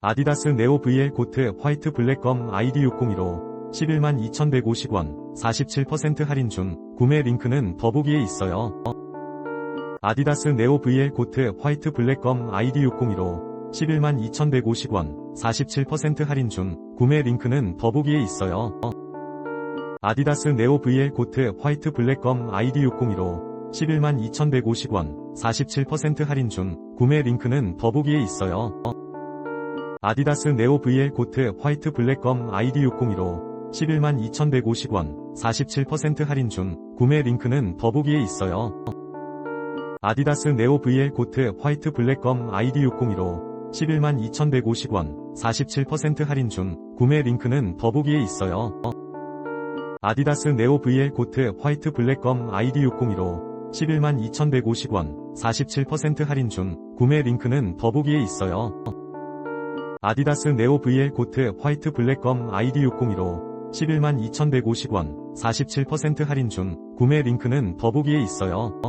아디다스 네오 VL 코트 화이트 블랙검 아이디 602로 11만 2150원 47% 할인 중 구매 링크는 더보기에 있어요. 아디다스 네오 VL 코트 화이트 블랙검 아이디 602로 11만 2150원 47% 할인 중 구매 링크는 더보기에 있어요. 아디다스 네오 VL 코트 화이트 블랙검 아이디 602로 11만 2150원 47% 할인 중 구매 링크는 더보기에 있어요. 아디다스 네오 VL 코트 화이트 블랙검 아이디 602로 11만 2150원 47% 할인 중 구매 링크는 더보기에 있어요. 아디다스 네오 VL 코트 화이트 블랙검 아이디 602로 11만 2150원 47% 할인 중 구매 링크는 더보기에 있어요. 아디다스 네오 VL 코트 화이트 블랙검 아이디 602로 11만 2150원 47% 할인 중 구매 링크는 더보기에 있어요. 아디다스 네오 VL 코트 화이트 블랙검 아이디 602로 11만 2150원 47% 할인 중 구매 링크는 더보기에 있어요.